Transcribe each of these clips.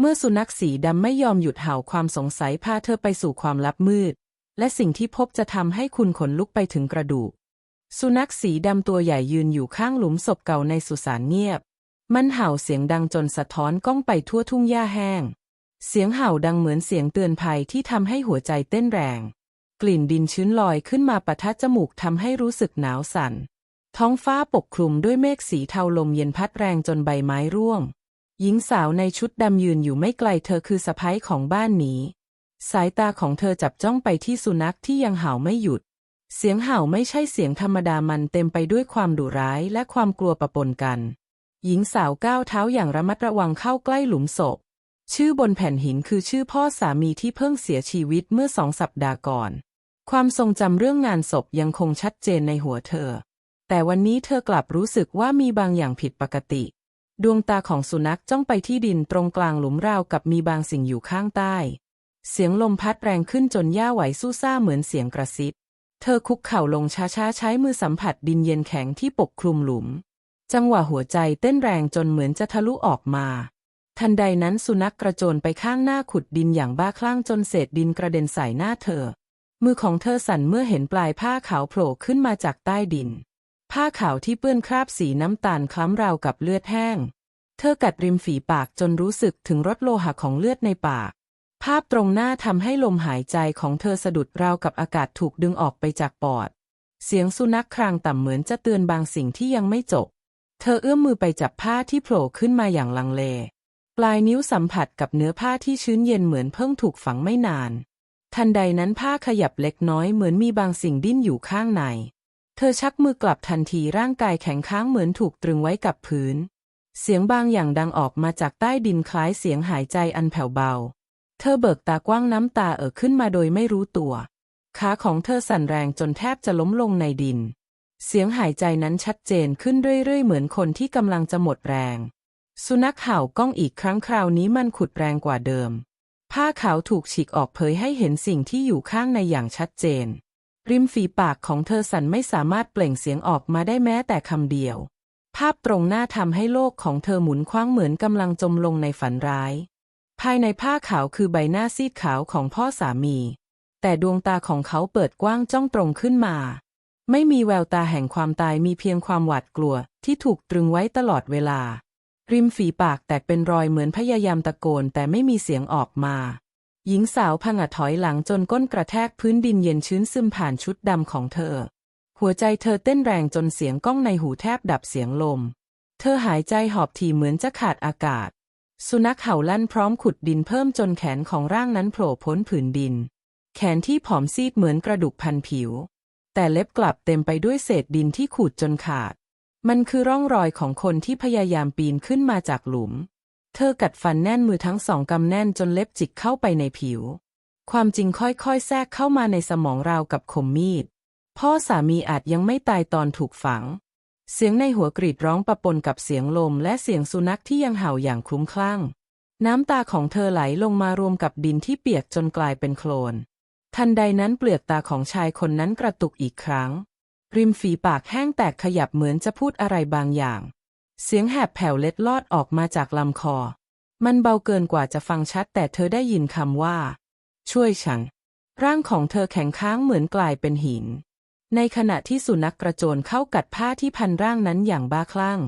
เมื่อสุนัขสีดำไม่ยอมหยุดเห่าความสงสัยพาเธอไปสู่ความลับมืด และสิ่งที่พบจะทำให้คุณขนลุกไปถึงกระดูก สุนัขสีดำตัวใหญ่ยืนอยู่ข้างหลุมศพเก่าในสุสานเงียบ มันเห่าเสียงดังจนสะท้อนก้องไปทั่วทุ่งหญ้าแห้ง เสียงเห่าดังเหมือนเสียงเตือนภัยที่ทำให้หัวใจเต้นแรง กลิ่นดินชื้นลอยขึ้นมาปะทะจมูกทำให้รู้สึกหนาวสั่น ท้องฟ้าปกคลุมด้วยเมฆสีเทาลมเย็นพัดแรงจนใบไม้ร่วง หญิงสาวในชุดดำยืนอยู่ไม่ไกลเธอคือสะพ้ายของบ้านนี้ สายตาของเธอจับจ้องไปที่สุนัขที่ยังเห่าไม่หยุด เสียงเห่าไม่ใช่เสียงธรรมดามันเต็มไปด้วยความดุร้ายและความกลัวปะปนกัน หญิงสาวก้าวเท้าอย่างระมัดระวังเข้าใกล้หลุมศพ ชื่อบนแผ่นหินคือชื่อพ่อสามีที่เพิ่งเสียชีวิตเมื่อสองสัปดาห์ก่อน ความทรงจำเรื่องงานศพยังคงชัดเจนในหัวเธอ แต่วันนี้เธอกลับรู้สึกว่ามีบางอย่างผิดปกติ ดวงตาของสุนัขจ้องไปที่ดินตรงกลางหลุมราวกับมีบางสิ่งอยู่ข้างใต้ เสียงลมพัดแรงขึ้นจนหญ้าไหวสู้ซ่าเหมือนเสียงกระซิบ เธอคุกเข่าลงช้าๆ ใช้มือสัมผัสดินเย็นแข็งที่ปกคลุมหลุม จังหวะหัวใจเต้นแรงจนเหมือนจะทะลุออกมา ทันใดนั้นสุนัขกระโจนไปข้างหน้าขุดดินอย่างบ้าคลั่งจนเศษดินกระเด็นใส่หน้าเธอ มือของเธอสั่นเมื่อเห็นปลายผ้าขาวโผล่ขึ้นมาจากใต้ดิน ผ้าขาวที่เปื้อนคราบสีน้ำตาลคล้ำราวกับเลือดแห้ง เธอกัดริมฝีปากจนรู้สึกถึงรสโลหะของเลือดในปาก ภาพตรงหน้าทำให้ลมหายใจของเธอสะดุดราวกับอากาศถูกดึงออกไปจากปอด เสียงสุนัขครางต่ำเหมือนจะเตือนบางสิ่งที่ยังไม่จบ เธอเอื้อมมือไปจับผ้าที่โผล่ขึ้นมาอย่างลังเล ปลายนิ้วสัมผัสกับเนื้อผ้าที่ชื้นเย็นเหมือนเพิ่งถูกฝังไม่นาน ทันใดนั้นผ้าขยับเล็กน้อยเหมือนมีบางสิ่งดิ้นอยู่ข้างใน เธอชักมือกลับทันทีร่างกายแข็งค้างเหมือนถูกตรึงไว้กับพื้น เสียงบางอย่างดังออกมาจากใต้ดินคล้ายเสียงหายใจอันแผ่วเบา เธอเบิกตากว้างน้ำตาเอ่อขึ้นมาโดยไม่รู้ตัว ขาของเธอสั่นแรงจนแทบจะล้มลงในดิน เสียงหายใจนั้นชัดเจนขึ้นเรื่อยๆ เหมือนคนที่กำลังจะหมดแรง สุนัขเห่าก้องอีกครั้งคราวนี้มันขุดแรงกว่าเดิม ผ้าขาวถูกฉีกออกเผยให้เห็นสิ่งที่อยู่ข้างในอย่างชัดเจน ริมฝีปากของเธอสั่นไม่สามารถเปล่งเสียงออกมาได้แม้แต่คำเดียว ภาพตรงหน้าทำให้โลกของเธอหมุนคว้างเหมือนกำลังจมลงในฝันร้าย ภายในผ้าขาวคือใบหน้าซีดขาวของพ่อสามี แต่ดวงตาของเขาเปิดกว้างจ้องตรงขึ้นมา ไม่มีแววตาแห่งความตายมีเพียงความหวาดกลัวที่ถูกตรึงไว้ตลอดเวลา ริมฝีปากแตกเป็นรอยเหมือนพยายามตะโกนแต่ไม่มีเสียงออกมา หญิงสาวผงะถอยหลังจนก้นกระแทกพื้นดินเย็นชื้นซึมผ่านชุดดำของเธอ หัวใจเธอเต้นแรงจนเสียงก้องในหูแทบดับเสียงลม เธอหายใจหอบถี่เหมือนจะขาดอากาศ สุนัขเห่าลั่นพร้อมขุดดินเพิ่มจนแขนของร่างนั้นโผล่พ้นผืนดิน แขนที่ผอมซีดเหมือนกระดูกพันผิว แต่เล็บกลับเต็มไปด้วยเศษดินที่ขูดจนขาด มันคือร่องรอยของคนที่พยายามปีนขึ้นมาจากหลุม เธอกัดฟันแน่นมือทั้งสองกำแน่นจนเล็บจิกเข้าไปในผิว ความจริงค่อยๆ แทรกเข้ามาในสมองราวกับคมมีด พ่อสามีอาจยังไม่ตายตอนถูกฝัง เสียงในหัวกรีดร้องประปนกับเสียงลมและเสียงสุนัขที่ยังเห่าอย่างคลุ้มคลั่ง น้ำตาของเธอไหลลงมารวมกับดินที่เปียกจนกลายเป็นโคลน ทันใดนั้นเปลือกตาของชายคนนั้นกระตุกอีกครั้ง ริมฝีปากแห้งแตกขยับเหมือนจะพูดอะไรบางอย่าง เสียงแหบแผ่วเล็ดลอดออกมาจากลำคอ มันเบาเกินกว่าจะฟังชัด แต่เธอได้ยินคำว่า ช่วยฉัน ร่างของเธอแข็งค้างเหมือนกลายเป็นหิน ในขณะที่สุนัขกระโจนเข้ากัดผ้าที่พันร่างนั้นอย่างบ้าคลั่ง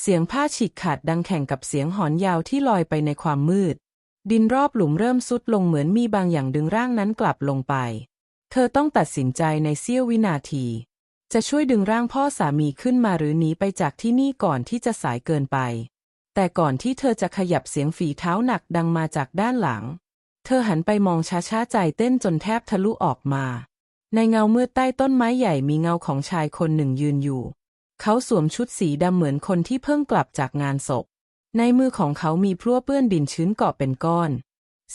เสียงผ้าฉีกขาดดังแข่งกับเสียงหอนยาวที่ลอยไปในความมืด ดินรอบหลุมเริ่มซุดลงเหมือนมีบางอย่างดึงร่างนั้นกลับลงไป เธอต้องตัดสินใจในเสี้ยววินาที จะช่วยดึงร่างพ่อสามีขึ้นมาหรือหนีไปจากที่นี่ก่อนที่จะสายเกินไป แต่ก่อนที่เธอจะขยับเสียงฝีเท้าหนักดังมาจากด้านหลัง เธอหันไปมองช้าๆใจเต้นจนแทบทะลุออกมา ในเงามืดใต้ต้นไม้ใหญ่มีเงาของชายคนหนึ่งยืนอยู่ เขาสวมชุดสีดำเหมือนคนที่เพิ่งกลับจากงานศพ ในมือของเขามีพลั่วเปื้อนดินชื้นเกาะเป็นก้อน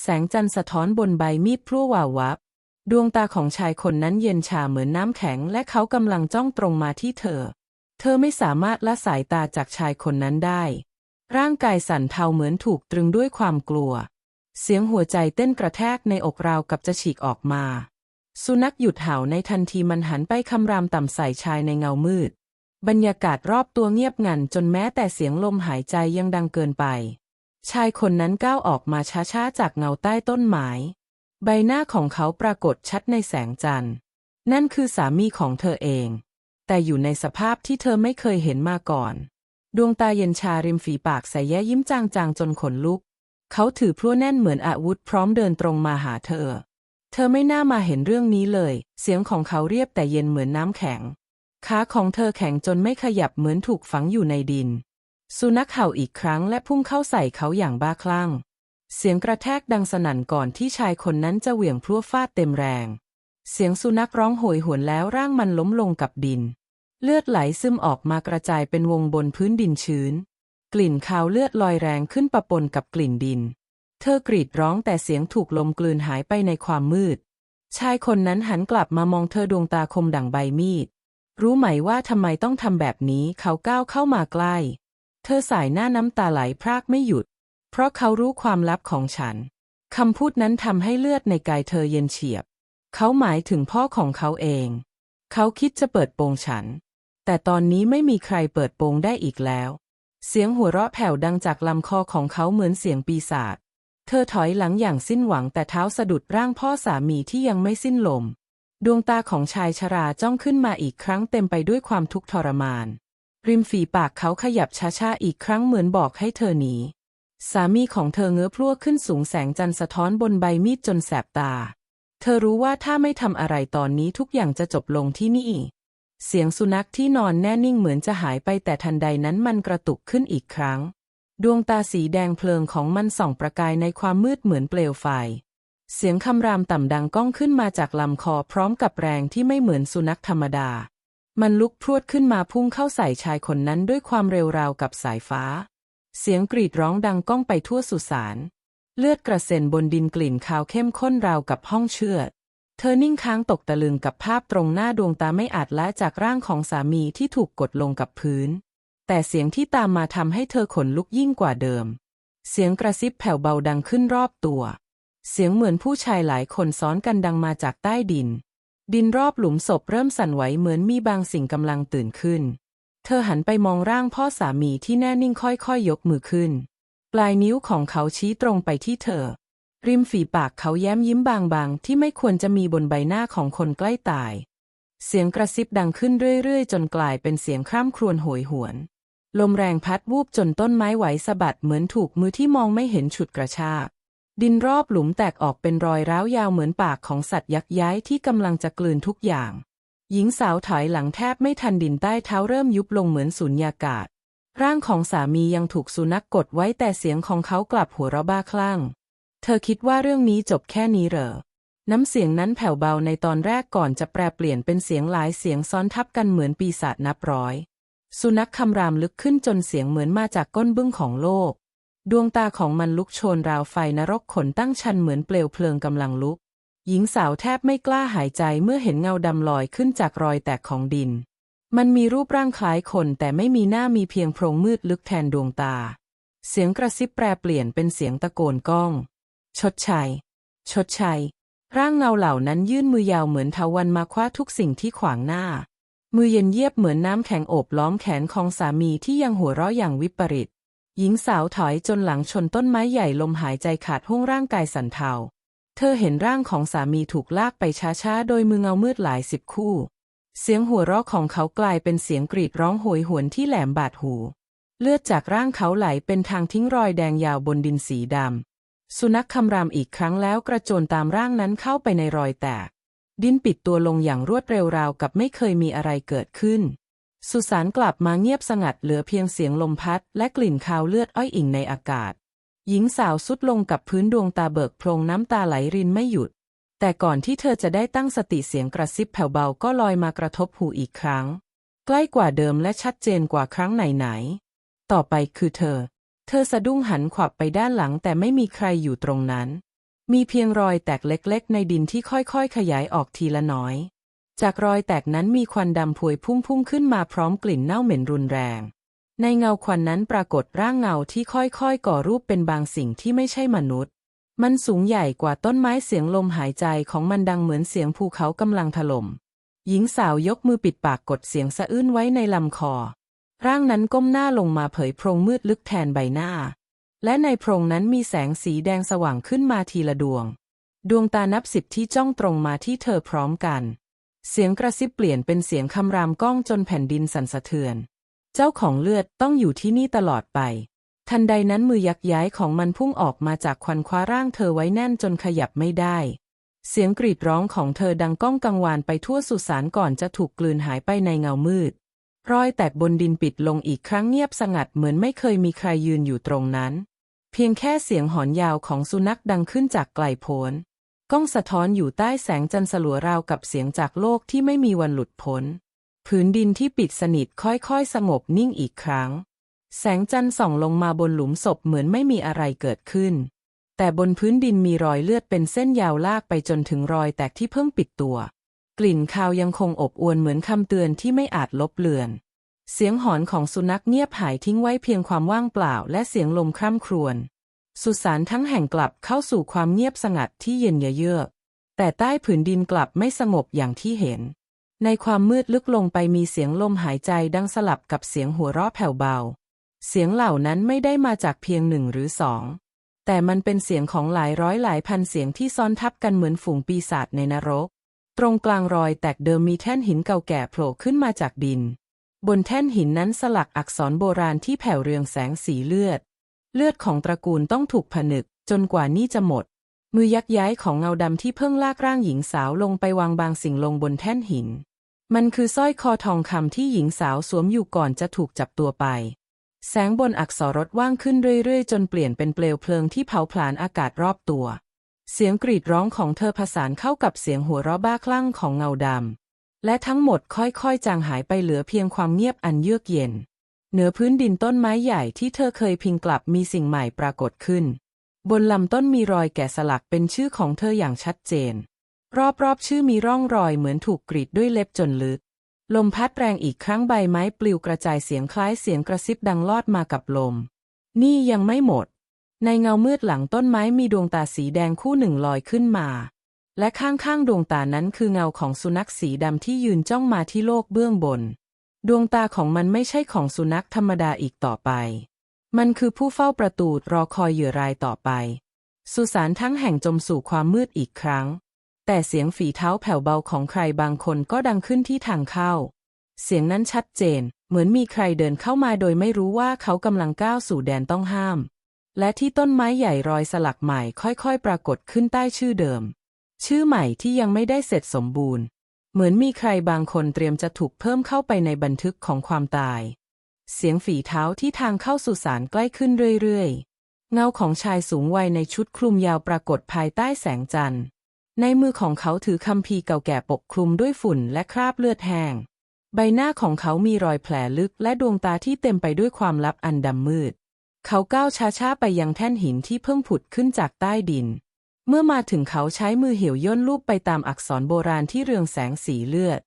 แสงจันทร์สะท้อนบนใบมีดพลั่ววาววับ ดวงตาของชายคนนั้นเย็นชาเหมือนน้ำแข็ง และเขากำลังจ้องตรงมาที่เธอ เธอไม่สามารถละสายตาจากชายคนนั้นได้ ร่างกายสั่นเทาเหมือนถูกตรึงด้วยความกลัว เสียงหัวใจเต้นกระแทกในอกราวกับจะฉีกออกมา สุนัขหยุดเห่าในทันทีมันหันไปคำรามต่ำใส่ชายในเงามืด บรรยากาศรอบตัวเงียบงันจนแม้แต่เสียงลมหายใจยังดังเกินไป ชายคนนั้นก้าวออกมาช้าๆจากเงาใต้ต้นไม้ ใบหน้าของเขาปรากฏชัดในแสงจันทร์ นั่นคือสามีของเธอเอง แต่อยู่ในสภาพที่เธอไม่เคยเห็นมาก่อน ดวงตาเย็นชาริมฝีปากใสแย้ยิ้มจางๆจนขนลุก เขาถือพลั่วแน่นเหมือนอาวุธพร้อมเดินตรงมาหาเธอ เธอไม่น่ามาเห็นเรื่องนี้เลย เสียงของเขาเรียบแต่เย็นเหมือนน้ำแข็ง ขาของเธอแข็งจนไม่ขยับเหมือนถูกฝังอยู่ในดิน สุนัขเห่าอีกครั้งและพุ่งเข้าใส่เขาอย่างบ้าคลั่ง เสียงกระแทกดังสนั่นก่อนที่ชายคนนั้นจะเหวี่ยงพลั่วฟาดเต็มแรง เสียงสุนัขร้องโหยหวนแล้วร่างมันล้มลงกับดิน เลือดไหลซึมออกมากระจายเป็นวงบนพื้นดินชื้น กลิ่นคาวเลือดลอยแรงขึ้นปะปนกับกลิ่นดิน เธอกรีดร้องแต่เสียงถูกลมกลืนหายไปในความมืด ชายคนนั้นหันกลับมามองเธอดวงตาคมดั่งใบมีด รู้ไหมว่าทำไมต้องทำแบบนี้เขาก้าวเข้ามาใกล้ เธอสายหน้าน้ำตาไหลพรากไม่หยุด เพราะเขารู้ความลับของฉัน คำพูดนั้นทำให้เลือดในกายเธอเย็นเฉียบ เขาหมายถึงพ่อของเขาเอง เขาคิดจะเปิดโปงฉัน แต่ตอนนี้ไม่มีใครเปิดโปงได้อีกแล้ว เสียงหัวเราะแผ่วดังจากลำคอของเขาเหมือนเสียงปีศาจ เธอถอยหลังอย่างสิ้นหวังแต่เท้าสะดุดร่างพ่อสามีที่ยังไม่สิ้นลม ดวงตาของชายชราจ้องขึ้นมาอีกครั้งเต็มไปด้วยความทุกข์ทรมาน ริมฝีปากเขาขยับช้าๆอีกครั้งเหมือนบอกให้เธอหนี สามีของเธอเงื้อพลั่วขึ้นสูงแสงจันทร์สะท้อนบนใบมีดจนแสบตา เธอรู้ว่าถ้าไม่ทำอะไรตอนนี้ทุกอย่างจะจบลงที่นี่ เสียงสุนัขที่นอนแน่นิ่งเหมือนจะหายไปแต่ทันใดนั้นมันกระตุกขึ้นอีกครั้ง ดวงตาสีแดงเพลิงของมันส่องประกายในความมืดเหมือนเปลวไฟ เสียงคำรามต่ำดังก้องขึ้นมาจากลำคอพร้อมกับแรงที่ไม่เหมือนสุนัขธรรมดา มันลุกพรวดขึ้นมาพุ่งเข้าใส่ชายคนนั้นด้วยความเร็วราวกับสายฟ้า เสียงกรีดร้องดังก้องไปทั่วสุสาน เลือดกระเซ็นบนดินกลิ่นคาวเข้มข้นราวกับห้องเชือด เธอนิ่งค้างตกตะลึงกับภาพตรงหน้าดวงตาไม่อาจละจากร่างของสามีที่ถูกกดลงกับพื้น แต่เสียงที่ตามมาทำให้เธอขนลุกยิ่งกว่าเดิม เสียงกระซิบแผ่วเบาดังขึ้นรอบตัว เสียงเหมือนผู้ชายหลายคนซ้อนกันดังมาจากใต้ดิน ดินรอบหลุมศพเริ่มสั่นไหวเหมือนมีบางสิ่งกำลังตื่นขึ้น เธอหันไปมองร่างพ่อสามีที่แน่นิ่งค่อยๆยยกมือขึ้น ปลายนิ้วของเขาชี้ตรงไปที่เธอ ริมฝีปากเขาแย้มยิ้มบางๆ ที่ไม่ควรจะมีบนใบหน้าของคนใกล้ตาย เสียงกระซิบดังขึ้นเรื่อยๆ จนกลายเป็นเสียงคร่ำครวญโหยหวน ลมแรงพัดวูบจนต้นไม้ไหวสะบัดเหมือนถูกมือที่มองไม่เห็นฉุดกระชากดินรอบหลุมแตกออกเป็นรอยร้าวยาวเหมือนปากของสัตว์ยักษ์ย้ายที่กำลังจะกลืนทุกอย่าง หญิงสาวถอยหลังแทบไม่ทันดินใต้เท้าเริ่มยุบลงเหมือนสุญญากาศ ร่างของสามียังถูกสุนัขกกดไว้แต่เสียงของเขากลับหัวเราะบ้าคลั่ง เธอคิดว่าเรื่องนี้จบแค่นี้เหรอ น้ำเสียงนั้นแผ่วเบาในตอนแรกก่อนจะแปรเปลี่ยนเป็นเสียงหลายเสียงซ้อนทับกันเหมือนปีศาจนับร้อย สุนัขคำรามลึกขึ้นจนเสียงเหมือนมาจากก้นบึ้งของโลก ดวงตาของมันลุกโชนราวไฟนรกขนตั้งชันเหมือนเปลวเพลิงกำลังลุก หญิงสาวแทบไม่กล้าหายใจเมื่อเห็นเงาดำลอยขึ้นจากรอยแตกของดิน มันมีรูปร่างคล้ายคนแต่ไม่มีหน้ามีเพียงโพรงมืดลึกแทนดวงตา เสียงกระซิบแปรเปลี่ยนเป็นเสียงตะโกนก้อง ชดชัย ชดชัย ร่างเงาเหล่านั้นยื่นมือยาวเหมือนทาวันมาคว้าทุกสิ่งที่ขวางหน้า มือเย็นเยียบเหมือนน้ำแข็งโอบล้อมแขนของสามีที่ยังหัวเราะอย่างวิปริต หญิงสาวถอยจนหลังชนต้นไม้ใหญ่ลมหายใจขาดห้วงร่างกายสั่นเทา เธอเห็นร่างของสามีถูกลากไปช้าๆ โดยมือเงามืดหลายสิบคู่ เสียงหัวเราะของเขากลายเป็นเสียงกรีดร้องโหยหวนที่แหลมบาดหู เลือดจากร่างเขาไหลเป็นทางทิ้งรอยแดงยาวบนดินสีดำ สุนัขคำรามอีกครั้งแล้วกระโจนตามร่างนั้นเข้าไปในรอยแตก ดินปิดตัวลงอย่างรวดเร็วราวกับไม่เคยมีอะไรเกิดขึ้น สุสานกลับมาเงียบสงัดเหลือเพียงเสียงลมพัด และกลิ่นคาวเลือดอ้อยอิ่งในอากาศ หญิงสาวสุดลงกับพื้นดวงตาเบิกโพรงน้ำตาไหลรินไม่หยุด แต่ก่อนที่เธอจะได้ตั้งสติเสียงกระซิบแผ่วเบาก็ลอยมากระทบหูอีกครั้ง ใกล้กว่าเดิมและชัดเจนกว่าครั้งไหนๆต่อไปคือเธอ เธอสะดุ้งหันขวับไปด้านหลังแต่ไม่มีใครอยู่ตรงนั้น มีเพียงรอยแตกเล็กๆ ในดินที่ค่อยๆ ขยายออกทีละน้อย จากรอยแตกนั้นมีควันดำพวยพุ่งๆขึ้นมาพร้อมกลิ่นเน่าเหม็นรุนแรง ในเงาควันนั้นปรากฏร่างเงาที่ค่อยๆ ก่อรูปเป็นบางสิ่งที่ไม่ใช่มนุษย์ มันสูงใหญ่กว่าต้นไม้เสียงลมหายใจของมันดังเหมือนเสียงภูเขากำลังถล่ม หญิงสาวยกมือปิดปากกดเสียงสะอื้นไว้ในลำคอ ร่างนั้นก้มหน้าลงมาเผยโพรงมืดลึกแทนใบหน้า และในโพรงนั้นมีแสงสีแดงสว่างขึ้นมาทีละดวง ดวงตานับสิบที่จ้องตรงมาที่เธอพร้อมกัน เสียงกระซิบเปลี่ยนเป็นเสียงคำรามก้องจนแผ่นดินสั่นสะเทือน เจ้าของเลือดต้องอยู่ที่นี่ตลอดไป ทันใดนั้นมือยักย้ายของมันพุ่งออกมาจากควันคว้าร่างเธอไว้แน่นจนขยับไม่ได้ เสียงกรีดร้องของเธอดังก้องกังวานไปทั่วสุสานก่อนจะถูกกลืนหายไปในเงามืด รอยแตกบนดินปิดลงอีกครั้งเงียบสงัดเหมือนไม่เคยมีใครยืนอยู่ตรงนั้น เพียงแค่เสียงหอนยาวของสุนัขดังขึ้นจากไกลโพ้นก้องสะท้อนอยู่ใต้แสงจันทร์สลัวราวกับเสียงจากโลกที่ไม่มีวันหลุดพ้น ผืนดินที่ปิดสนิทค่อยๆ สงบนิ่งอีกครั้ง แสงจันทร์ส่องลงมาบนหลุมศพเหมือนไม่มีอะไรเกิดขึ้น แต่บนพื้นดินมีรอยเลือดเป็นเส้นยาวลากไปจนถึงรอยแตกที่เพิ่งปิดตัว กลิ่นคาวยังคงอบอวนเหมือนคำเตือนที่ไม่อาจลบเลือน เสียงหอนของสุนัขเงียบหายทิ้งไว้เพียงความว่างเปล่าและเสียงลมคร่ำครวญ สุสานทั้งแห่งกลับเข้าสู่ความเงียบสงัดที่เย็นเยือกแต่ใต้ผืนดินกลับไม่สงบอย่างที่เห็น ในความมืดลึกลงไปมีเสียงลมหายใจดังสลับกับเสียงหัวเราะแผ่วเบา เสียงเหล่านั้นไม่ได้มาจากเพียงหนึ่งหรือสอง แต่มันเป็นเสียงของหลายร้อยหลายพันเสียงที่ซ้อนทับกันเหมือนฝูงปีศาจในนรก ตรงกลางรอยแตกเดิมมีแท่นหินเก่าแก่โผล่ขึ้นมาจากดิน บนแท่นหินนั้นสลักอักษรโบราณที่แผ่วเรืองแสงสีเลือด เลือดของตระกูลต้องถูกผนึกจนกว่านี่จะหมด มือยักย้ายของเงาดำที่เพิ่งลากร่างหญิงสาวลงไปวางบางสิ่งลงบนแท่นหิน มันคือสร้อยคอทองคำที่หญิงสาวสวมอยู่ก่อนจะถูกจับตัวไป แสงบนอักษรรถว่างขึ้นเรื่อยๆ จนเปลี่ยนเป็นเปลวเพลิงที่เผาผลาญอากาศรอบตัว เสียงกรีดร้องของเธอผสานเข้ากับเสียงหัวเราะบ้าคลั่งของเงาดำ และทั้งหมดค่อยๆ จางหายไปเหลือเพียงความเงียบอันเยือกเย็น เหนือพื้นดินต้นไม้ใหญ่ที่เธอเคยพิงกลับมีสิ่งใหม่ปรากฏขึ้น บนลำต้นมีรอยแกะสลักเป็นชื่อของเธออย่างชัดเจน รอบๆ ชื่อมีร่องรอยเหมือนถูกกรีดด้วยเล็บจนลึก ลมพัดแรงอีกครั้งใบไม้ปลิวกระจายเสียงคล้ายเสียงกระซิบดังลอดมากับลม นี่ยังไม่หมด ในเงามืดหลังต้นไม้มีดวงตาสีแดงคู่หนึ่งลอยขึ้นมา และข้างๆดวงตานั้นคือเงาของสุนัขสีดำที่ยืนจ้องมาที่โลกเบื้องบน ดวงตาของมันไม่ใช่ของสุนัขธรรมดาอีกต่อไป มันคือผู้เฝ้าประตูรอคอยเหยื่อรายต่อไป สุสานทั้งแห่งจมสู่ความมืดอีกครั้ง แต่เสียงฝีเท้าแผ่วเบาของใครบางคนก็ดังขึ้นที่ทางเข้า เสียงนั้นชัดเจน เหมือนมีใครเดินเข้ามาโดยไม่รู้ว่าเขากำลังก้าวสู่แดนต้องห้าม และที่ต้นไม้ใหญ่รอยสลักใหม่ค่อยๆ ปรากฏขึ้นใต้ชื่อเดิม ชื่อใหม่ที่ยังไม่ได้เสร็จสมบูรณ์ เหมือนมีใครบางคนเตรียมจะถูกเพิ่มเข้าไปในบันทึกของความตาย เสียงฝีเท้าที่ทางเข้าสุสานใกล้ขึ้นเรื่อยๆ เงาของชายสูงวัยในชุดคลุมยาวปรากฏภายใต้แสงจันทร์ ในมือของเขาถือคัมภีร์เก่าแก่ปกคลุมด้วยฝุ่นและคราบเลือดแห้ง ใบหน้าของเขามีรอยแผลลึกและดวงตาที่เต็มไปด้วยความลับอันดำมืด เขาก้าวช้าๆไปยังแท่นหินที่เพิ่งผุดขึ้นจากใต้ดิน เมื่อมาถึงเขาใช้มือเหี่ยวย่นลูบไปตามอักษรโบราณที่เรืองแสงสีเลือด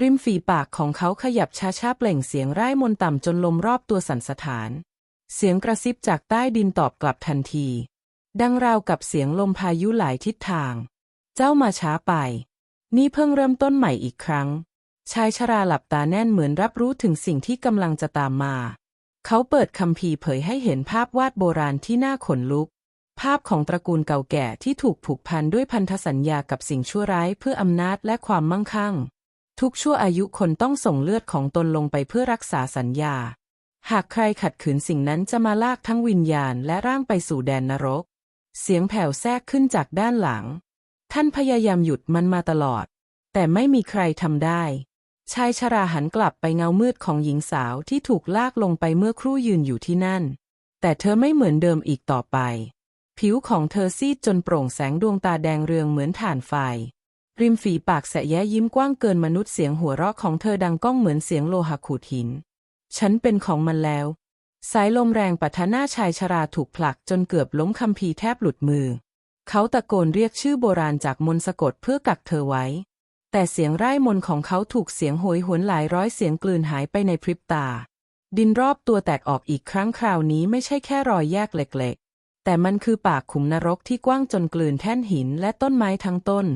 ริมฝีปากของเขาขยับช้าๆเปล่งเสียงไร่ายมนต์ต่ำจนลมรอบตัวสั่นสะท้าน เสียงกระซิบจากใต้ดินตอบกลับทันที ดังราวกับเสียงลมพายุหลายทิศทาง เจ้ามาช้าไป นี่เพิ่งเริ่มต้นใหม่อีกครั้ง ชายชราหลับตาแน่นเหมือนรับรู้ถึงสิ่งที่กำลังจะตามมา เขาเปิดคัมภีร์เผยให้เห็นภาพวาดโบราณที่น่าขนลุก ภาพของตระกูลเก่าแก่ที่ถูกผูกพันด้วยพันธสัญญากับสิ่งชั่วร้ายเพื่ออำนาจและความมั่งคั่ง ทุกชั่วอายุคนต้องส่งเลือดของตนลงไปเพื่อรักษาสัญญา หากใครขัดขืนสิ่งนั้นจะมาลากทั้งวิญญาณและร่างไปสู่แดนนรก เสียงแผ่วแทรกขึ้นจากด้านหลัง ท่านพยายามหยุดมันมาตลอด แต่ไม่มีใครทำได้ ชายชราหันกลับไปเงามืดของหญิงสาวที่ถูกลากลงไปเมื่อครู่ยืนอยู่ที่นั่น แต่เธอไม่เหมือนเดิมอีกต่อไป ผิวของเธอซีดจนโปร่งแสงดวงตาแดงเรืองเหมือนถ่านไฟ ริมฝีปากแสะแย้ยิ้มกว้างเกินมนุษย์เสียงหัวเราะของเธอดังก้องเหมือนเสียงโลหะขูดหิน ฉันเป็นของมันแล้ว สายลมแรงปะทะหน้าชายชราถูกผลักจนเกือบล้มคำพีร์แทบหลุดมือ เขาตะโกนเรียกชื่อโบราณจากมนสะกดเพื่อกักเธอไว้ แต่เสียงไร้มนของเขาถูกเสียงโหยหวนหลายร้อยเสียงกลืนหายไปในพริบตา ดินรอบตัวแตกออกอีกครั้งคราวนี้ไม่ใช่แค่รอยแยกเล็กๆ แต่มันคือปากขุมนรกที่กว้างจนกลืนแท่นหินและต้นไม้ทั้งต้น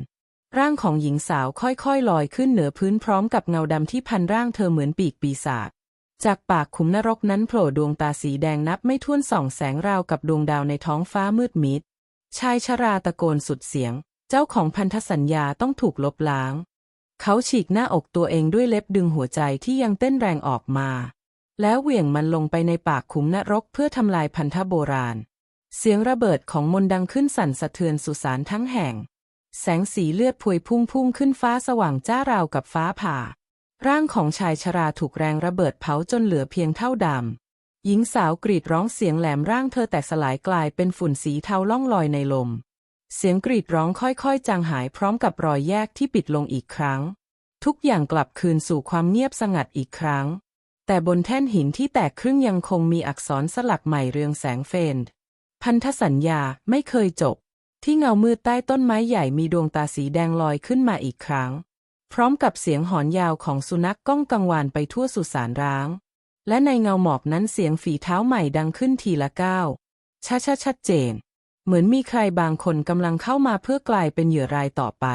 ร่างของหญิงสาวค่อยๆลอยขึ้นเหนือพื้นพร้อมกับเงาดำที่พันร่างเธอเหมือนปีกปีศาจจากปากขุมนรกนั้นโผล่ดวงตาสีแดงนับไม่ถ้วนส่องแสงราวกับดวงดาวในท้องฟ้ามืดมิด ชายชราตะโกนสุดเสียง เจ้าของพันธสัญญาต้องถูกลบล้าง เขาฉีกหน้าอกตัวเองด้วยเล็บดึงหัวใจที่ยังเต้นแรงออกมา แล้วเหวี่ยงมันลงไปในปากขุมนรกเพื่อทำลายพันธโบราณ เสียงระเบิดของมนดังขึ้นสั่นสะเทือนสุสานทั้งแห่ง แสงสีเลือดพวยพุ่งพุ่งขึ้นฟ้าสว่างจ้าราวกับฟ้าผ่า ร่างของชายชราถูกแรงระเบิดเผาจนเหลือเพียงเท่าดำ หญิงสาวกรีดร้องเสียงแหลมร่างเธอแตกสลายกลายเป็นฝุ่นสีเทาล่องลอยในลม เสียงกรีดร้องค่อยๆ จางหายพร้อมกับรอยแยกที่ปิดลงอีกครั้ง ทุกอย่างกลับคืนสู่ความเงียบสงัดอีกครั้ง แต่บนแท่นหินที่แตกครึ่งยังคงมีอักษรสลักใหม่เรืองแสงเฟนดพันธสัญญาไม่เคยจบ ที่เงามืดใต้ต้นไม้ใหญ่มีดวงตาสีแดงลอยขึ้นมาอีกครั้ง พร้อมกับเสียงหอนยาวของสุนัขกก้องกังวานไปทั่วสุสานร้าง และในเงาหมอกนั้นเสียงฝีเท้าใหม่ดังขึ้นทีละก้าวชัดชัดชัดเจน เหมือนมีใครบางคนกำลังเข้ามาเพื่อกลายเป็นเหยื่อรายต่อไป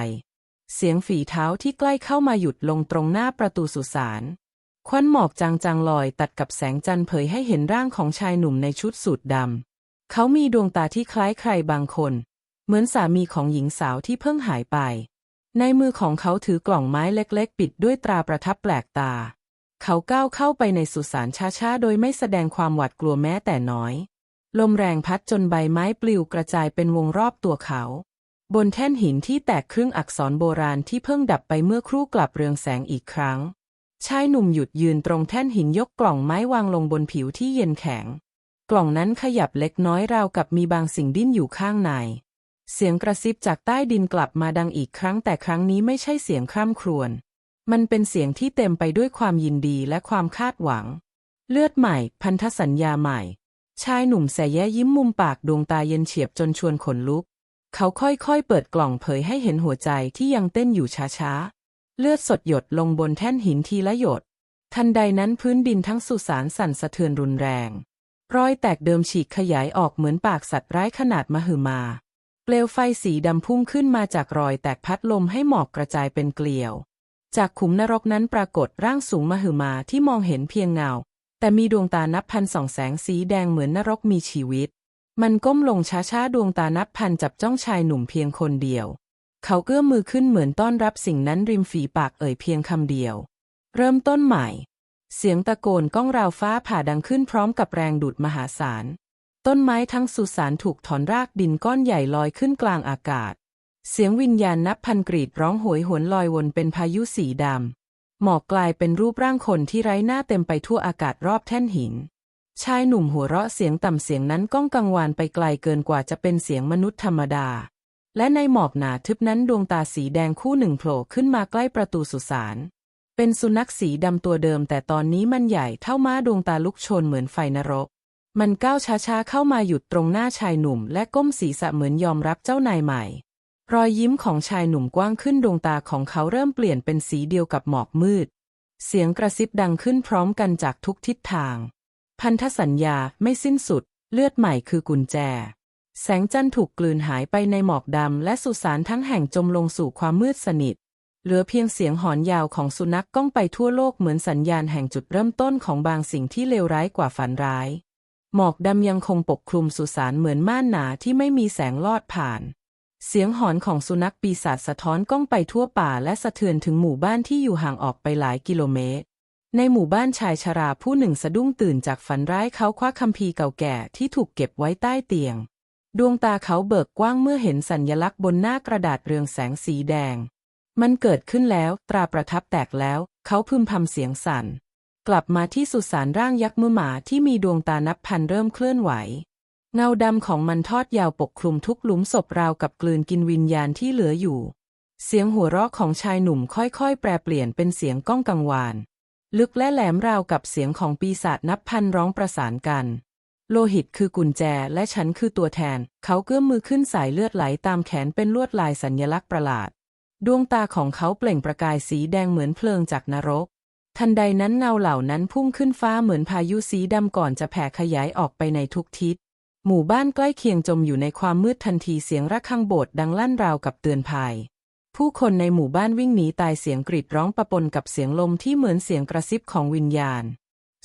เสียงฝีเท้าที่ใกล้เข้ามาหยุดลงตรงหน้าประตูสุสานควันหมอกจางๆลอยตัดกับแสงจันทร์เผยให้เห็นร่างของชายหนุ่มในชุดสูทดำ เขามีดวงตาที่คล้ายใครบางคน เหมือนสามีของหญิงสาวที่เพิ่งหายไป ในมือของเขาถือกล่องไม้เล็กๆ ปิดด้วยตราประทับแปลกตา เขาก้าวเข้าไปในสุสานช้าๆ โดยไม่แสดงความหวาดกลัวแม้แต่น้อย ลมแรงพัดจนใบไม้ปลิวกระจายเป็นวงรอบตัวเขา บนแท่นหินที่แตกครึ่งอักษรโบราณที่เพิ่งดับไปเมื่อครู่กลับเรืองแสงอีกครั้ง ชายหนุ่มหยุดยืนตรงแท่นหินยกกล่องไม้วางลงบนผิวที่เย็นแข็ง กล่องนั้นขยับเล็กน้อยราวกับมีบางสิ่งดิ้นอยู่ข้างใน เสียงกระซิบจากใต้ดินกลับมาดังอีกครั้งแต่ครั้งนี้ไม่ใช่เสียงคร่ำครวญ มันเป็นเสียงที่เต็มไปด้วยความยินดีและความคาดหวัง เลือดใหม่ พันธสัญญาใหม่ ชายหนุ่มแสแยยิ้มมุมปากดวงตาเย็นเฉียบจนชวนขนลุก เขาค่อยๆ เปิดกล่องเผยให้เห็นหัวใจที่ยังเต้นอยู่ช้าๆ เลือดสดหยดลงบนแท่นหินทีละหยด ทันใดนั้นพื้นดินทั้งสุสานสั่นสะเทือนรุนแรง รอยแตกเดิมฉีกขยายออกเหมือนปากสัตว์ร้ายขนาดมหึมา เปลวไฟสีดำพุ่งขึ้นมาจากรอยแตกพัดลมให้หมอกกระจายเป็นเกลียว จากขุมนรกนั้นปรากฏร่างสูงมหึมาที่มองเห็นเพียงเงา แต่มีดวงตานับพันส่องแสงสีแดงเหมือนนรกมีชีวิต มันก้มลงช้าๆ ดวงตานับพันจับจ้องชายหนุ่มเพียงคนเดียว เขาเอื้อมมือขึ้นเหมือนต้อนรับสิ่งนั้นริมฝีปากเอ่ยเพียงคำเดียว เริ่มต้นใหม่ เสียงตะโกนก้องราวฟ้าผ่าดังขึ้นพร้อมกับแรงดูดมหาศาล ต้นไม้ทั้งสุสานถูกถอนรากดินก้อนใหญ่ลอยขึ้นกลางอากาศ เสียงวิญญาณนับพันกรีดร้องโหยหวนลอยวนเป็นพายุสีดำ หมอกกลายเป็นรูปร่างคนที่ไร้หน้าเต็มไปทั่วอากาศรอบแท่นหิน ชายหนุ่มหัวเราะเสียงต่ำเสียงนั้นก้องกังวานไปไกลเกินกว่าจะเป็นเสียงมนุษย์ธรรมดา และในหมอกหนาทึบนั้นดวงตาสีแดงคู่หนึ่งโผล่ขึ้นมาใกล้ประตูสุสาน เป็นสุนัขสีดำตัวเดิม แต่ตอนนี้มันใหญ่เท่าม้าดวงตาลุกโชนเหมือนไฟนรกมันก้าวช้าๆเข้ามาหยุดตรงหน้าชายหนุ่ม และก้มศีรษะเหมือนยอมรับเจ้านายใหม่ รอยยิ้มของชายหนุ่มกว้างขึ้นดวงตาของเขาเริ่มเปลี่ยนเป็นสีเดียวกับหมอกมืด เสียงกระซิบดังขึ้นพร้อมกันจากทุกทิศทาง พันธสัญญาไม่สิ้นสุด เลือดใหม่คือกุญแจ แสงจันทร์ถูกกลืนหายไปในหมอกดำและสุสานทั้งแห่งจมลงสู่ความมืดสนิท เหลือเพียงเสียงหอนยาวของสุนัขกก้องไปทั่วโลกเหมือนสัญญาณแห่งจุดเริ่มต้นของบางสิ่งที่เลวร้ายกว่าฝันร้าย หมอกดำยังคงปกคลุมสุสานเหมือนม่านหนาที่ไม่มีแสงลอดผ่าน เสียงหอนของสุนัขปีศาจสะท้อนก้องไปทั่วป่าและสะเทือนถึงหมู่บ้านที่อยู่ห่างออกไปหลายกิโลเมตร ในหมู่บ้านชายชราผู้หนึ่งสะดุ้งตื่นจากฝันร้ายเขาคว้าคัมภีร์เก่าแก่ที่ถูกเก็บไว้ใต้เตียง ดวงตาเขาเบิกกว้างเมื่อเห็นสัญญลักษณ์บนหน้ากระดาษเรืองแสงสีแดง มันเกิดขึ้นแล้ว ตราประทับแตกแล้ว เขาพึมพำเสียงสั่น กลับมาที่สุสานร่างยักษ์มือหมาที่มีดวงตานับพันเริ่มเคลื่อนไหว เงาดำของมันทอดยาวปกคลุมทุกหลุมศพราวกับกลืนกินวิญญาณที่เหลืออยู่ เสียงหัวเราะของชายหนุ่มค่อยๆ แปรเปลี่ยนเป็นเสียงก้องกังวาน ลึกและแหลมราวกับเสียงของปีศาจนับพันร้องประสานกัน โลหิตคือกุญแจและฉันคือตัวแทน เขาเกื้อมมือขึ้นสายเลือดไหลตามแขนเป็นลวดลายสัญญลักษณ์ประหลาด ดวงตาของเขาเปล่งประกายสีแดงเหมือนเพลิงจากนรกทันใดนั้นเงาเหล่านั้นพุ่งขึ้นฟ้าเหมือนพายุสีดำก่อนจะแผ่ขยายออกไปในทุกทิศ หมู่บ้านใกล้เคียงจมอยู่ในความมืดทันทีเสียงระฆังโบสถ์ดังลั่นราวกับเตือนภัย ผู้คนในหมู่บ้านวิ่งหนีตายเสียงกรีดร้องปะปนกับเสียงลมที่เหมือนเสียงกระซิบของวิญญาณ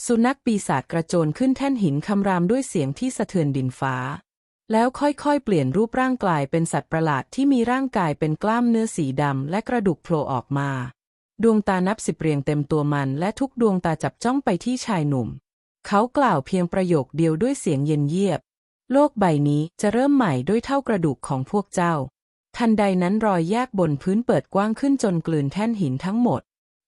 สุนัขปีศาจกระโจนขึ้นแท่นหินคำรามด้วยเสียงที่สะเทือนดินฟ้า แล้วค่อยๆ เปลี่ยนรูปร่างกลายเป็นสัตว์ประหลาดที่มีร่างกายเป็นกล้ามเนื้อสีดำและกระดูกโผล่ออกมา ดวงตานับสิบเรียงเต็มตัวมันและทุกดวงตาจับจ้องไปที่ชายหนุ่ม เขากล่าวเพียงประโยคเดียวด้วยเสียงเย็นเยียบ โลกใบนี้จะเริ่มใหม่ด้วยเท่ากระดูกของพวกเจ้า ทันใดนั้นรอยแยกบนพื้นเปิดกว้างขึ้นจนกลืนแท่นหินทั้งหมด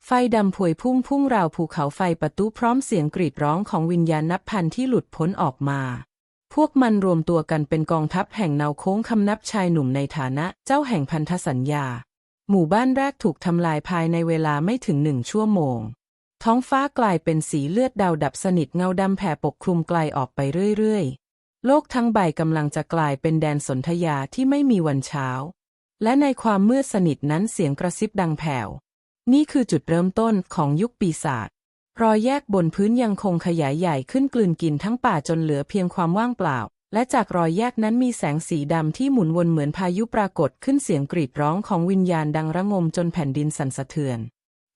ไฟดำพวยพุ่งพุ่งราวภูเขาไฟประตูพร้อมเสียงกรีดร้องของวิญญาณนับพันที่หลุดพ้นออกมา พวกมันรวมตัวกันเป็นกองทัพแห่งเนาโค้งคำนับชายหนุ่มในฐานะเจ้าแห่งพันธสัญญา หมู่บ้านแรกถูกทำลายภายในเวลาไม่ถึงหนึ่งชั่วโมง ท้องฟ้ากลายเป็นสีเลือดดาวดับสนิทเงาดำแผ่ปกคลุมไกลออกไปเรื่อยๆ โลกทั้งใบกำลังจะกลายเป็นแดนสนธยาที่ไม่มีวันเช้า และในความมืดสนิทนั้นเสียงกระซิบดังแผ่ว นี่คือจุดเริ่มต้นของยุคปีศาจ รอยแยกบนพื้นยังคงขยายใหญ่ขึ้นกลืนกินทั้งป่าจนเหลือเพียงความว่างเปล่า และจากรอยแยกนั้นมีแสงสีดำที่หมุนวนเหมือนพายุปรากฏขึ้นเสียงกรีดร้องของวิญญาณดังระงมจนแผ่นดินสั่นสะเทือน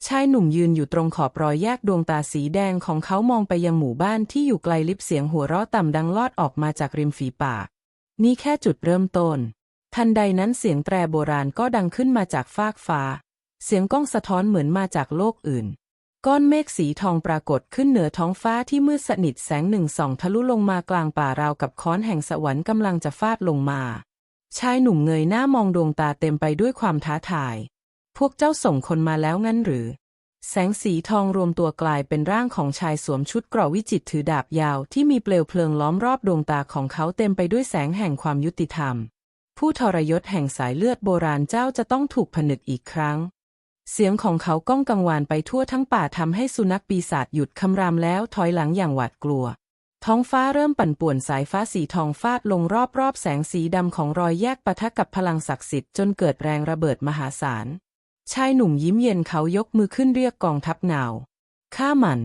ชายหนุ่มยืนอยู่ตรงขอบรอยแยกดวงตาสีแดงของเขามองไปยังหมู่บ้านที่อยู่ไกลลิบเสียงหัวเราะต่ำดังลอดออกมาจากริมฝีปาก นี่แค่จุดเริ่มต้น ทันใดนั้นเสียงแตรโบราณก็ดังขึ้นมาจากฟากฟ้า เสียงก้องสะท้อนเหมือนมาจากโลกอื่น ก้อนเมฆสีทองปรากฏขึ้นเหนือท้องฟ้าที่มืดสนิทแสงหนึ่งส่องทะลุลงมากลางป่าราวกับค้อนแห่งสวรรค์กำลังจะฟาดลงมา ชายหนุ่มเงยหน้ามองดวงตาเต็มไปด้วยความท้าทาย พวกเจ้าส่งคนมาแล้วงั้นหรือ แสงสีทองรวมตัวกลายเป็นร่างของชายสวมชุดเกราะวิจิตถือดาบยาวที่มีเปลวเพลิงล้อมรอบดวงตาของเขาเต็มไปด้วยแสงแห่งความยุติธรรม ผู้ทรยศแห่งสายเลือดโบราณเจ้าจะต้องถูกผนึกอีกครั้ง เสียงของเขาก้องกังวานไปทั่วทั้งป่าทำให้สุนัขปีศาจหยุดคำรามแล้วถอยหลังอย่างหวาดกลัวท้องฟ้าเริ่มปั่นป่วนสายฟ้าสีทองฟาดลงรอบๆ แสงสีดำของรอยแยกปะทะกับพลังศักดิ์สิทธิ์จนเกิดแรงระเบิดมหาศาล ชายหนุ่มยิ้มเย็นเขายกมือขึ้นเรียกกองทัพเงาวฆ่ามัน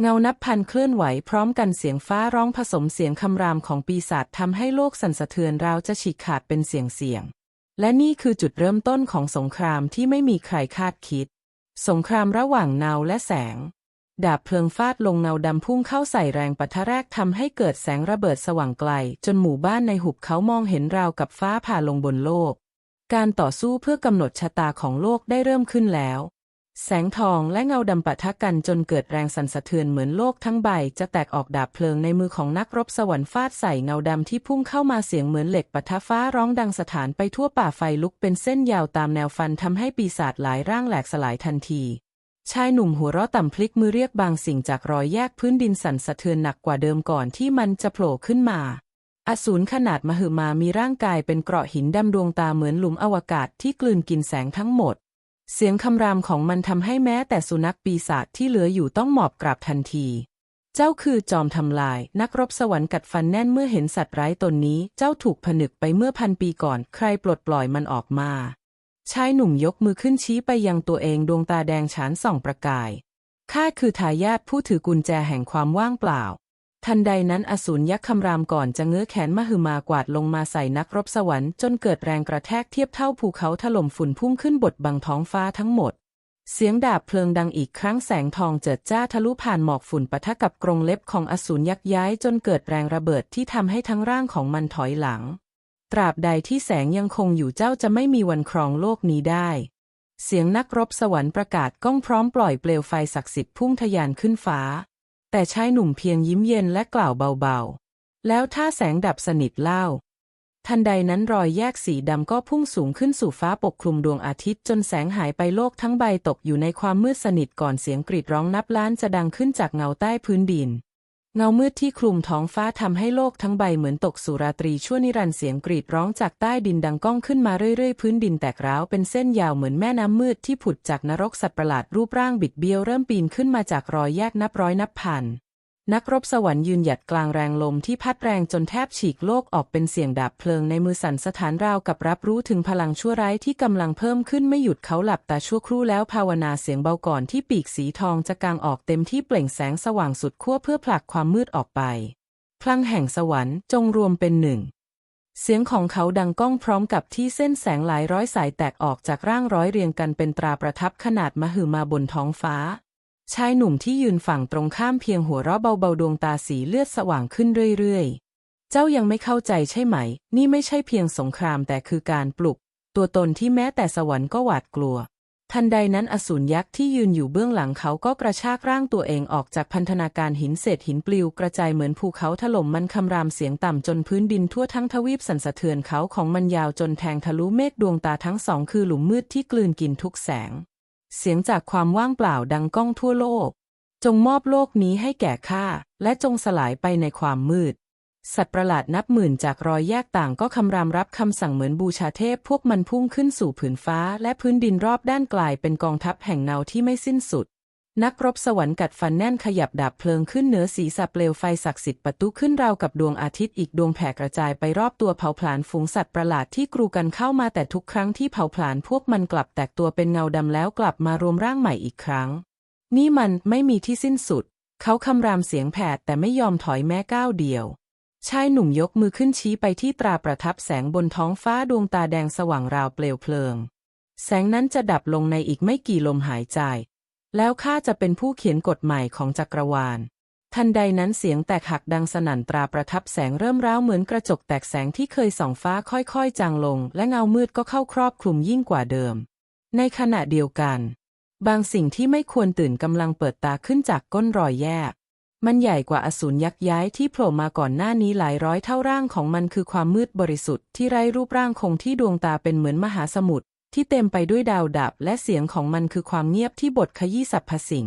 เงานับพันเคลื่อนไหวพร้อมกันเสียงฟ้าร้องผสมเสียงคำรามของปีศาจทำให้โลกสั่นสะเทือนราวจะฉีกขาดเป็นเสียงเสียง และนี่คือจุดเริ่มต้นของสงครามที่ไม่มีใครคาดคิด สงครามระหว่างเงาและแสง ดาบเพลิงฟาดลงเงาดำพุ่งเข้าใส่แรงปะทะแรกทำให้เกิดแสงระเบิดสว่างไกล จนหมู่บ้านในหุบเขามองเห็นราวกับฟ้าผ่าลงบนโลก การต่อสู้เพื่อกำหนดชะตาของโลกได้เริ่มขึ้นแล้ว แสงทองและเงาดำปะทะกันจนเกิดแรงสั่นสะเทือนเหมือนโลกทั้งใบ จะแตกออกดาบเพลิงในมือของนักรบสวรรค์ฟาดใส่เงาดำที่พุ่งเข้ามาเสียงเหมือนเหล็กปะทะฟ้าร้องดังสถานไปทั่วป่าไฟลุกเป็นเส้นยาวตามแนวฟันทำให้ปีศาจหลายร่างแหลกสลายทันทีชายหนุ่มหัวเราะต่ำพลิกมือเรียกบางสิ่งจากรอยแยกพื้นดินสั่นสะเทือนหนักกว่าเดิมก่อนที่มันจะโผล่ขึ้นมา อสูรขนาดมหึมามีร่างกายเป็นเกราะหินดำดวงตาเหมือนหลุมอวกาศที่กลืนกินแสงทั้งหมด เสียงคำรามของมันทำให้แม้แต่สุนัขปีศาจที่เหลืออยู่ต้องหมอบกราบทันที เจ้าคือจอมทำลาย นักรบสวรรค์กัดฟันแน่นเมื่อเห็นสัตว์ร้ายตนนี้ เจ้าถูกผนึกไปเมื่อพันปีก่อน ใครปลดปล่อยมันออกมา ชายหนุ่มยกมือขึ้นชี้ไปยังตัวเองดวงตาแดงฉานส่องประกายข้าคือทายาทผู้ถือกุญแจแห่งความว่างเปล่า ทันใดนั้นอสูรยักษ์คำรามก่อนจะเงื้อแขนมหึมากวาดลงมาใส่นักรบสวรรค์จนเกิดแรงกระแทกเทียบเท่าภูเขาถล่มฝุ่นพุ่งขึ้นบดบังท้องฟ้าทั้งหมด เสียงดาบเพลิงดังอีกครั้งแสงทองเจิดจ้าทะลุผ่านหมอกฝุ่นปะทะกับกรงเล็บของอสูรยักษ์ย้ายจนเกิดแรงระเบิดที่ทำให้ทั้งร่างของมันถอยหลัง ตราบใดที่แสงยังคงอยู่เจ้าจะไม่มีวันครองโลกนี้ได้ เสียงนักรบสวรรค์ประกาศก้องพร้อมปล่อยเปลวไฟศักดิ์สิทธิ์พุ่งทะยานขึ้นฟ้า แต่ชายหนุ่มเพียงยิ้มเย็นและกล่าวเบาๆ แล้วถ้าแสงดับสนิทเล่า ทันใดนั้นรอยแยกสีดำก็พุ่งสูงขึ้นสู่ฟ้าปกคลุมดวงอาทิตย์จนแสงหายไปโลกทั้งใบตกอยู่ในความมืดสนิทก่อนเสียงกรีดร้องนับล้านจะดังขึ้นจากเงาใต้พื้นดิน เงามืดที่คลุมท้องฟ้าทำให้โลกทั้งใบเหมือนตกสู่ราตรีชั่วนิรันดร์เสียงกรีดร้องจากใต้ดินดังก้องขึ้นมาเรื่อยๆ พื้นดินแตกร้าวเป็นเส้นยาวเหมือนแม่น้ำมืดที่ผุดจากนรกสัตว์ประหลาดรูปร่างบิดเบี้ยวเริ่มปีนขึ้นมาจากรอยแยกนับร้อยนับพัน นักรบสวรรค์ยืนหยัดกลางแรงลมที่พัดแรงจนแทบฉีกโลกออกเป็นเสียงดาบเพลิงในมือสั่นสถานราวกับรับรู้ถึงพลังชั่วร้ายที่กำลังเพิ่มขึ้นไม่หยุดเขาหลับตาชั่วครู่แล้วภาวนาเสียงเบาก่อนที่ปีกสีทองจะกางออกเต็มที่เปล่งแสงสว่างสุดขั้วเพื่อผลักความมืดออกไป พลังแห่งสวรรค์จงรวมเป็นหนึ่งเสียงของเขาดังก้องพร้อมกับที่เส้นแสงหลายร้อยสายแตกออกจากร่างร้อยเรียงกันเป็นตราประทับขนาดมหึมาบนท้องฟ้า ชายหนุ่มที่ยืนฝั่งตรงข้ามเพียงหัวเราะเบาๆดวงตาสีเลือดสว่างขึ้นเรื่อยๆ เจ้ายังไม่เข้าใจใช่ไหม นี่ไม่ใช่เพียงสงครามแต่คือการปลุก ตัวตนที่แม้แต่สวรรค์ก็หวาดกลัว ทันใดนั้นอสูรยักษ์ที่ยืนอยู่เบื้องหลังเขาก็กระชากร่างตัวเองออกจากพันธนาการหินเศษหินปลิวกระจายเหมือนภูเขาถล่มมันคำรามเสียงต่ำจนพื้นดินทั่วทั้งทวีปสั่นสะเทือนเขาของมันยาวจนแทงทะลุเมฆดวงตาทั้งสองคือหลุมมืดที่กลืนกินทุกแสง เสียงจากความว่างเปล่าดังก้องทั่วโลก จงมอบโลกนี้ให้แก่ข้า และจงสลายไปในความมืด สัตว์ประหลาดนับหมื่นจากรอยแยกต่างก็คำรามรับคำสั่งเหมือนบูชาเทพ พวกมันพุ่งขึ้นสู่ผืนฟ้า และพื้นดินรอบด้านกลายเป็นกองทัพแห่งเนาที่ไม่สิ้นสุด นักรบสวรรค์กัดฟันแน่นขยับดาบเพลิงขึ้นเหนือศีรษะเปลวไฟศักดิ์สิทธิ์ประตุขึ้นราวกับดวงอาทิตย์อีกดวงแผ่กระจายไปรอบตัวเผาผลาญฝูงสัตว์ประหลาดที่กรูกันเข้ามาแต่ทุกครั้งที่เผาผลาญพวกมันกลับแตกตัวเป็นเงาดำแล้วกลับมารวมร่างใหม่อีกครั้ง นี่มันไม่มีที่สิ้นสุด เขาคำรามเสียงแผดแต่ไม่ยอมถอยแม้ก้าวเดียวชายหนุ่มยกมือขึ้นชี้ไปที่ตราประทับแสงบนท้องฟ้าดวงตาแดงสว่างราวเปลวเพลิง แสงนั้นจะดับลงในอีกไม่กี่ลมหายใจ แล้วข้าจะเป็นผู้เขียนกฎใหม่ของจักรวาล ทันใดนั้นเสียงแตกหักดังสนั่นตราประทับแสงเริ่มร้าวเหมือนกระจกแตกแสงที่เคยส่องฟ้าค่อยๆ จางลง และเงามืดก็เข้าครอบคลุมยิ่งกว่าเดิม ในขณะเดียวกัน บางสิ่งที่ไม่ควรตื่นกำลังเปิดตาขึ้นจากก้นรอยแยก มันใหญ่กว่าอสูรยักษ์ย้ายที่โผล่มาก่อนหน้านี้หลายร้อยเท่าร่างของมันคือความมืดบริสุทธิ์ที่ไร้รูปร่างคงที่ดวงตาเป็นเหมือนมหาสมุทร ที่เต็มไปด้วยดาวดับและเสียงของมันคือความเงียบที่บดขยี้สรรพสิ่ง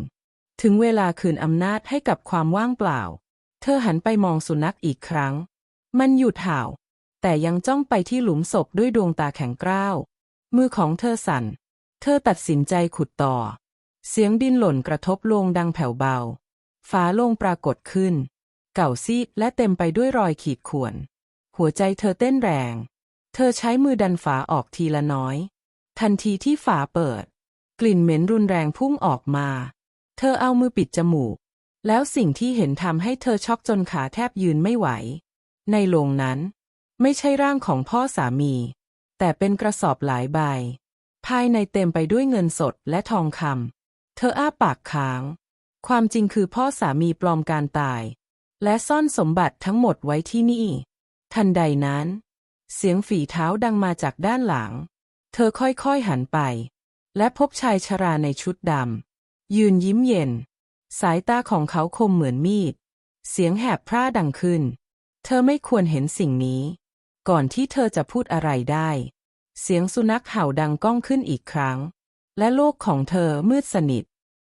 ถึงเวลาคืนอำนาจให้กับความว่างเปล่า เธอหันไปมองสุนัขอีกครั้ง มันหยุดเห่า แต่ยังจ้องไปที่หลุมศพด้วยดวงตาแข็งกร้าว มือของเธอสั่น เธอตัดสินใจขุดต่อ เสียงดินหล่นกระทบลงดังแผ่วเบาฝาโลงปรากฏขึ้น เก่าซีดและเต็มไปด้วยรอยขีดข่วน หัวใจเธอเต้นแรง เธอใช้มือดันฝาออกทีละน้อย ทันทีที่ฝาเปิด กลิ่นเหม็นรุนแรงพุ่งออกมา เธอเอามือปิดจมูก แล้วสิ่งที่เห็นทำให้เธอช็อกจนขาแทบยืนไม่ไหว ในโรงนั้น ไม่ใช่ร่างของพ่อสามี แต่เป็นกระสอบหลายใบ ภายในเต็มไปด้วยเงินสดและทองคำเธออ้าปากค้าง ความจริงคือพ่อสามีปลอมการตาย และซ่อนสมบัติทั้งหมดไว้ที่นี่ ทันใดนั้น เสียงฝีเท้าดังมาจากด้านหลัง เธอค่อยๆหันไป และพบชายชราในชุดดำยืนยิ้มเย็น สายตาของเขาคมเหมือนมีด เสียงแหบพร่าดังขึ้น เธอไม่ควรเห็นสิ่งนี้ ก่อนที่เธอจะพูดอะไรได้ เสียงสุนัขเห่าดังก้องขึ้นอีกครั้ง และโลกของเธอมืดสนิท